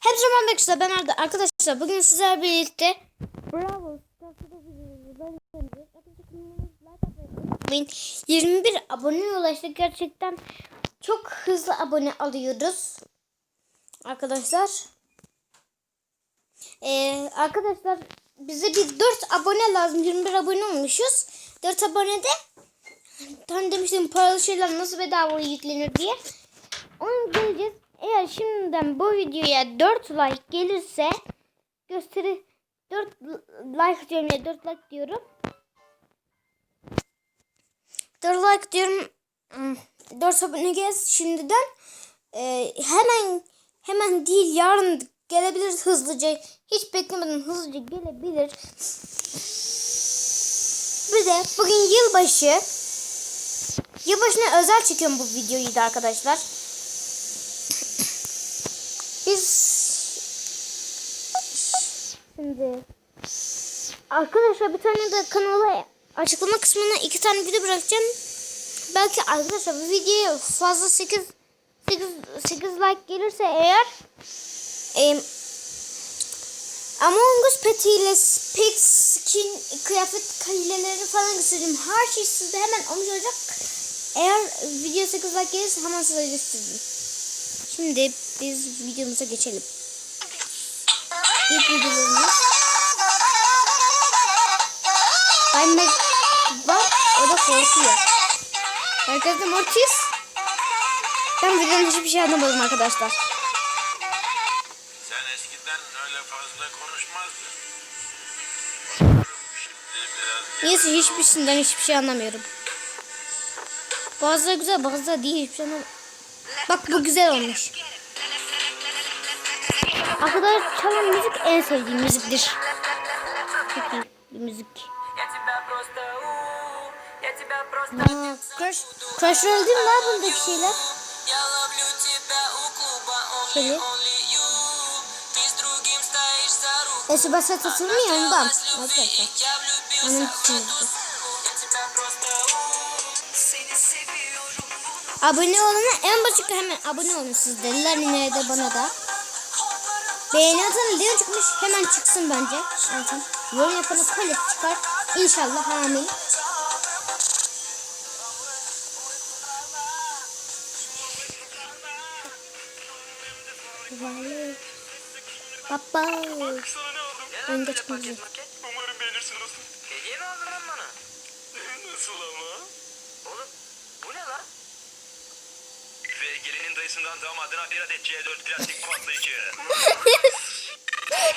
Hepsi zaman arkadaşlar ben Arda. Arkadaşlar bugün sizlerle birlikte Bravo Stars'ta videoları ben 21 abone ulaştık. Gerçekten çok hızlı abone alıyoruz. Arkadaşlar. Ee, arkadaşlar bize bir 4 abone lazım. 21 abone olmuşuz. 4 abone de Hani demiştim paralı şeyler nasıl bedava yüklenir diye. Onu geleceğiz. Eğer şimdiden bu videoya 4 like gelirse gösteri 4 like diyorum ya 4 like diyorum. 4 like diyorum. 4 abone gez şimdiden. Ee, hemen hemen değil yarın gelebilir hızlıca. Hiç beklemeden hızlıca gelebilir. Bir de bugün yılbaşı. Yılbaşına özel çekiyorum bu videoyu da arkadaşlar. Biz şimdi arkadaşlar bir tane de kanala açıklama kısmına iki tane video bırakacağım. Belki arkadaşlar bu videoya fazla 8 8 8 like gelirse eğer e, Among Us petiyle pet skin kıyafet hileleri falan göstereceğim. Her şey sizde hemen olmuş olacak. Eğer video 8 like gelirse hemen size göstereceğim. Şimdi biz videomuza geçelim. Videomuz. Ben de bak o da korkuyor. De Mortis. Ben videonun hiçbir şey anlamadım arkadaşlar. Sen eskiden öyle fazla konuşmazdın. Neyse hiçbirisinden hiçbir şey anlamıyorum. Bazıları güzel bazıları değil hiçbir şey anlamıyorum. Bak bu güzel olmuş. Arkadaşlar çalan müzik en sevdiğim müziktir. Çok iyi bir müzik. Я тебя просто у, я тебя просто Aa, Crash, Crash Royale değil mi lan bundaki şeyler? Я ловлю тебя у клуба, only, Şöyle. only you Ты с другим стоишь за руку Eski basat atılmıyor ya ondan. Хотелось любви, и Arkadaşlar. я влюбился Onun в için. эту Я тебя просто у, seni seviyorum bunu Abone olana en basit hemen abone olun siz dediler yine de bana da. Beğeni atın video çıkmış hemen çıksın bence. Zaten yorum yapana palet çıkar. İnşallah amin. Baba. Önde çıkmış. Umarım beğenirsin dostum. Hediye mi aldın lan bana? Nasıl ama? Oğlum bu ne lan? Ve gelinin dayısından damadına bir adet C4 plastik patlayıcı.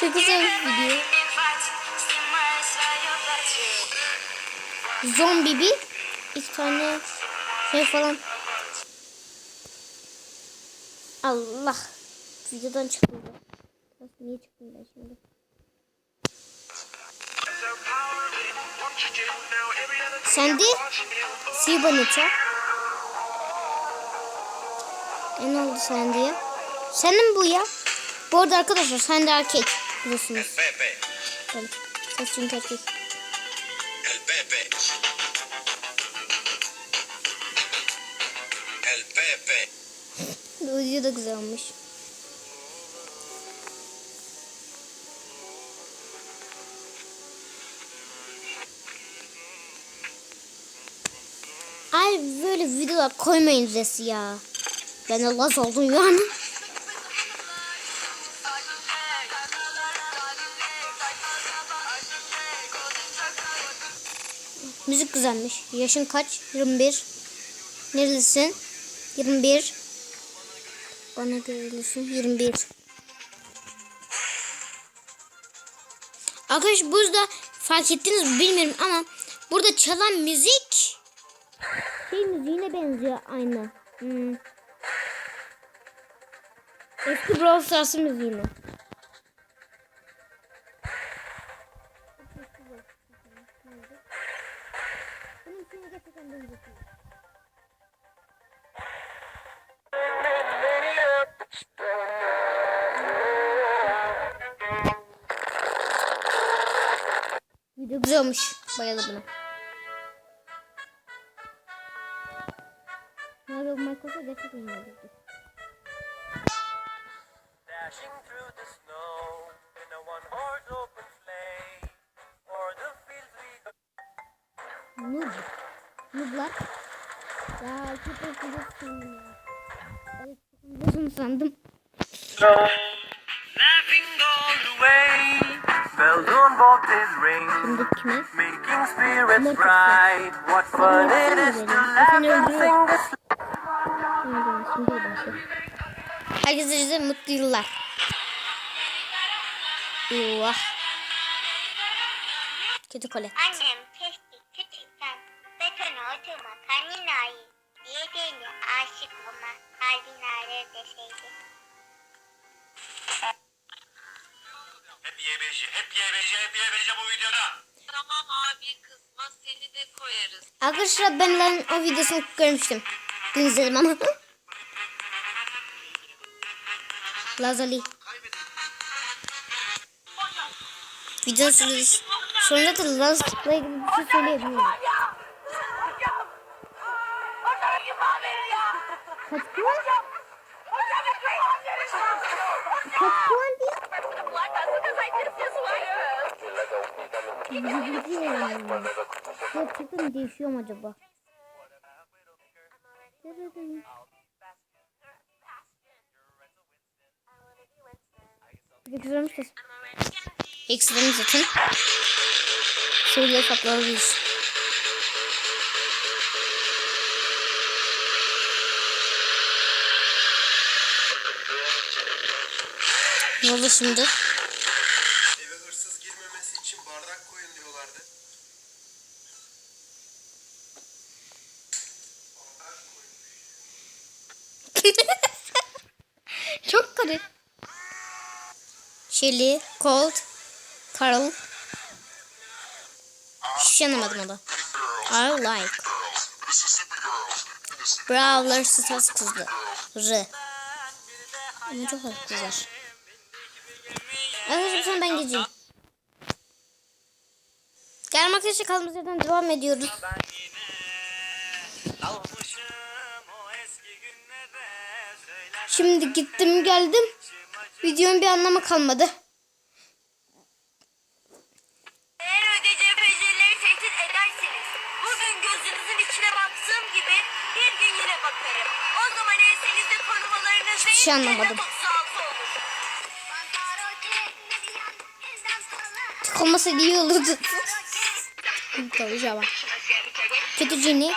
Çok güzel bir video. Zombi bir. iki tane şey falan. Allah. Videodan çıktım. niye çıktım şimdi? Sandy Sibanita. E ne oldu Sandy'ye? Senin bu ya. Bu arada arkadaşlar Sandy erkek biliyorsunuz. Tabii. Ses çünkü erkek. El Pepe. El Pepe. Video da güzel olmuş. Ay böyle videolar koymayın Zesi ya. De laz oldum yani. Müzik güzelmiş. Yaşın kaç? 21. Nerelisin? 21. Bana görülüsün 21. Arkadaş burada fark ettiniz mi bilmiyorum ama burada çalan müzik şey müziğine benziyor aynı. Hmm. Eski Brawl için gerçekten benziyor. Video güzel olmuş. Bayıldım buna. Nerede bu Michael'sa gerçekten iyi olurdu. Noob. Nooblar. Ya çok özledim ya. Evet, uzun sandım. Laughing all the way. Bells on bobtails ring. Şimdi kime? Making bright. What fun it is to laugh and. Herkese mutlu yıllar. Eyvah. Kötü kole. Annem karnın ağrı diyeceğini aşık olma kalbin ağrır deseydi. Hep YBC, hep YBC, hep YBC bu videoda. Tamam abi kızma seni de koyarız. Arkadaşlar ben lan o videosunu görmüştüm. Dün izledim ama. Lazali. Videosu sonra da Lazlı'la ilgili bir şey söyleyebilirim. Kaç puan? Kaç puan diye? Gidiyorum. Gerçekten değişiyor mu acaba? Güzelmiş kız. Eksilerini zaten. Söyle saklarız. Oldu şimdi? Eve hırsız girmemesi için bardak koyun diyorlardı. Bardak. Çok garip. Shelly, Colt, Carl. Hiçbir şey anlamadım o da. I like. Brawler Stars kızdı. R. Ama çok az kızlar. Arkadaşlar sonra ben gideceğim. Gelmek arkadaşlar kaldığımız yerden devam ediyoruz. Şimdi gittim geldim. Videonun bir anlamı kalmadı. Eğer ödeyeceğim becerileri tehdit ederseniz bugün gözünüzün içine baktığım gibi bir gün yine bakarım. O zaman ensenizde korumalarınız şey anlamadım. Tık olmasaydı iyi olurdu. Tabii ama. Kötü Jenny.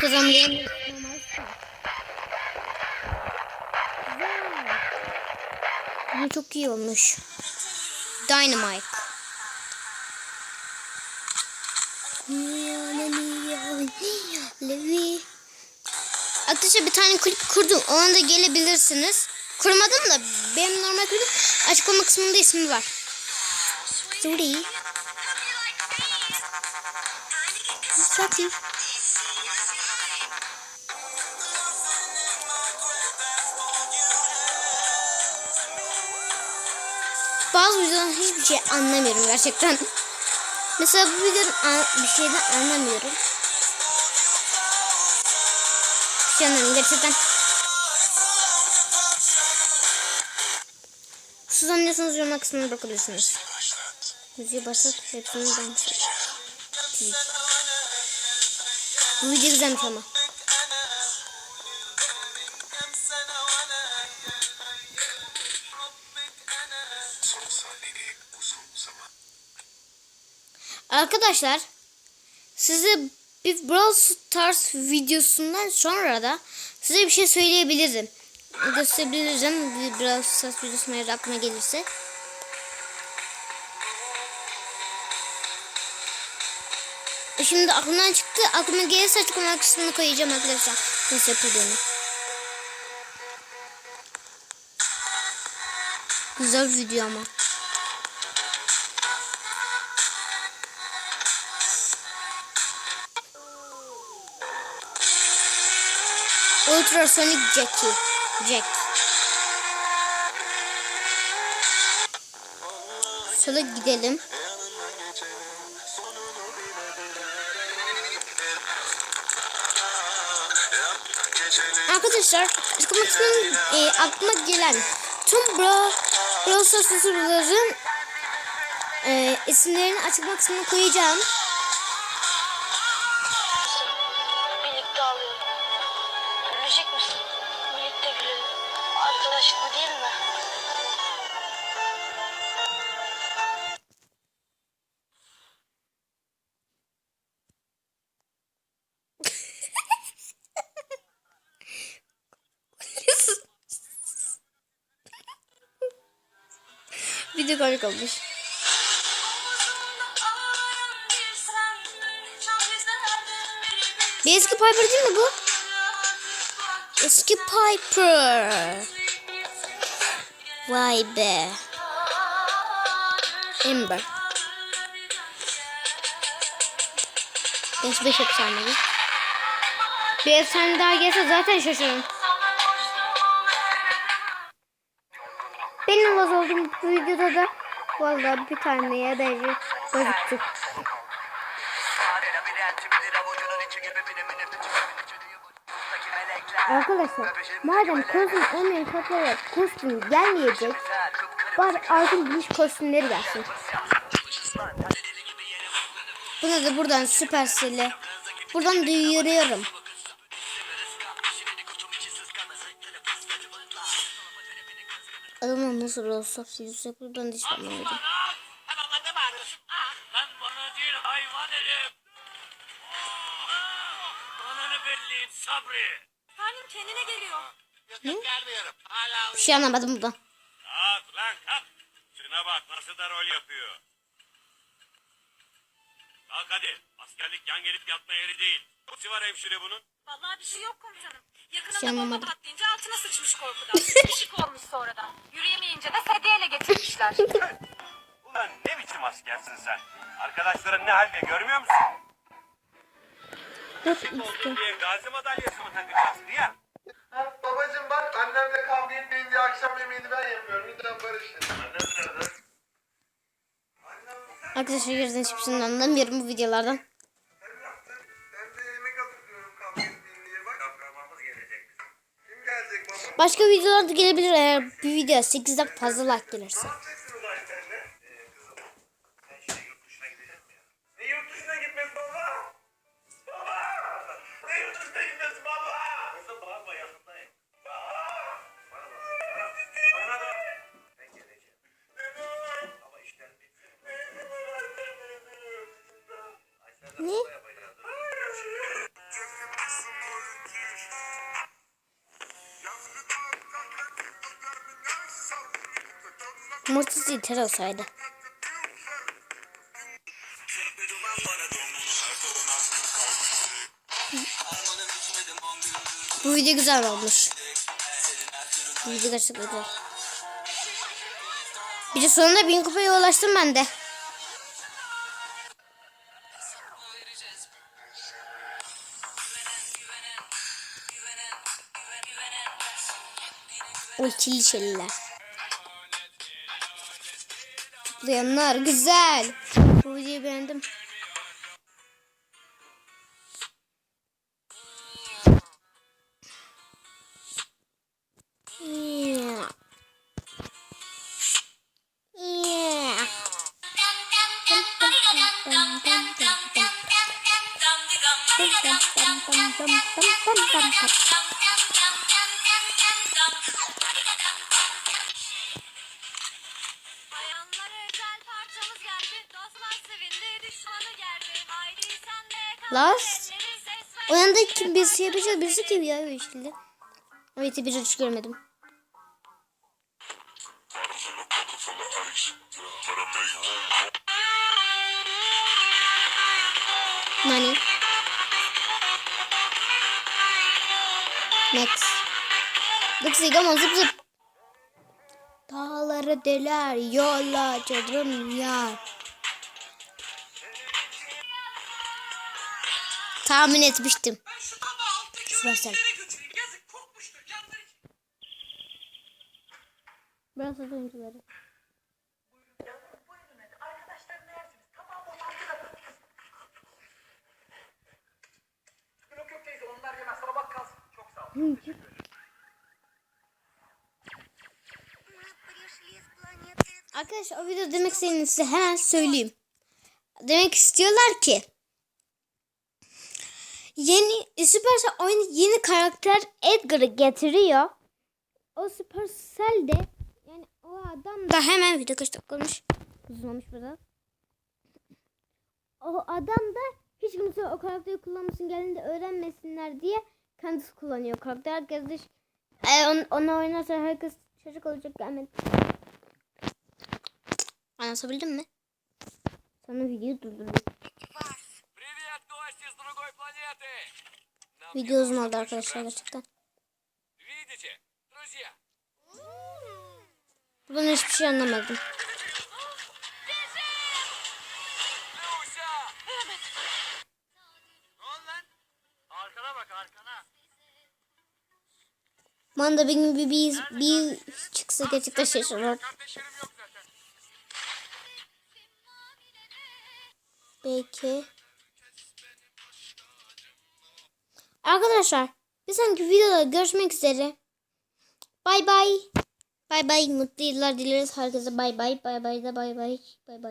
Kazanmayan Bu çok iyi olmuş. Dynamite. Arkadaşlar bir tane kulüp kurdum. Ona da gelebilirsiniz. Kurmadım da benim normal kulübüm açıklama kısmında ismi var. Sorry. Sorry. Bazı videodan hiçbir şey anlamıyorum gerçekten. Mesela bu videodan an- bir şeyden anlamıyorum. Bir şey anlamıyorum gerçekten. Siz anlıyorsanız yorumlar kısmına bakabilirsiniz. Müziği başlat hepsini ben. Bu video güzelmiş ama. Arkadaşlar size bir Brawl Stars videosundan sonra da size bir şey söyleyebilirim. Gösterebilirim bir Brawl Stars videosu aklıma gelirse. Şimdi aklımdan çıktı. Aklıma gelirse açıklama kısmına koyacağım arkadaşlar. Nasıl yapıldığını. Güzel video ama. Ultrasonic Jackie. Jack. Sola gidelim. Arkadaşlar kısmının e, aklıma gelen tüm Bra Brawl Stars e, isimlerini açıklama kısmına koyacağım. Birlikte ağlayalım. Gülecek misin? Birlikte gülelim. Arkadaşlıklı değil mi? Video komik olmuş. Bir eski Piper değil mi bu? Eski Piper. Vay be. Amber. 5-5 efsanevi. Bir efsane daha gelse zaten şaşırırım. Benim az olduğum bu videoda da vallahi bir taneye benzer gözüktü. Arkadaşlar madem kostüm olmayan kaplara kostüm gelmeyecek bari altın gümüş kostümleri gelsin. Buna da buradan Supercell'e buradan duyuruyorum. Nasıl olsa siz yapıyor ben de hiç anlamadım. Hemen lan ne bağırıyorsun? Ah, Lan bana değil hayvan herif. Ananı belleyin Sabri. Halim kendine geliyor. Gelmiyorum. Hala Bir şey anlamadım buradan. Kalk lan kalk. Şuna bak nasıl da rol yapıyor. Kalk hadi. Askerlik yan gelip yatma yeri değil. Nesi var hemşire bunun? Vallahi bir şey yok komutanım. Yakınında Şey bomba patlayınca altına sıçmış korkudan. Işık olmuş sonradan. Yürüyemeyince de sedyeyle getirmişler. Ulan ne biçim askersin sen? Arkadaşların ne halde görmüyor musun? Hep Olsun işte. diye gazi madalyası mı takacaksın ya? Ha, babacım bak annemle kavga etmeyin diye akşam yemeğini ben yapıyorum. Lütfen barışın. Annem nerede? Arkadaşlar yüzden hiçbir şeyini anlamıyorum bu videolardan. Başka videolar da gelebilir eğer bir video 8'den fazla like gelirse. 30 liter olsaydı. Bu video güzel olmuş. Bu video gerçekten güzel. Bir de sonunda bin kupaya ulaştım ben de. Ultili şeyler. Tıklayanlar güzel. Bu videoyu beğendim. Yeah. Bayanlara Last. O yanda kim birisi yapacak birisi kim ya öyle şekilde. Evet bir hiç görmedim. Nani? Next. Zıp ama zıp zıp. Dağları deler yola cadrım ya. Tahmin etmiştim. Süpersel. Biraz az oyuncuları. Yok yok teyze onlar yemez. Sana bak kalsın. Çok sağ ol. Arkadaşlar o video demek istediğini size hemen söyleyeyim. Demek istiyorlar ki yeni Supercell oyunu yeni karakter Edgar'ı getiriyor. O Supercell de yani o adam da hemen video kaç dakika olmuş? Uzun olmuş burada. O adam da hiç kimse o karakteri kullanmasın geldiğinde öğrenmesinler diye kendisi kullanıyor karakter. Herkes de e, on, onu oynarsa herkes çocuk olacak gelmedi. Anlatabildim mi? Sonra videoyu durdurdum. Video uzun oldu arkadaşlar gerçekten. Buradan hiçbir şey anlamadım. Manda benim bir, bir, bir çıksa gerçekten şaşırır. Belki. Arkadaşlar bir sonraki videoda görüşmek üzere. Bay bay. Bay bay. Mutlu yıllar dileriz herkese. Bay bay. Bay bay da bay bay. Bay bay.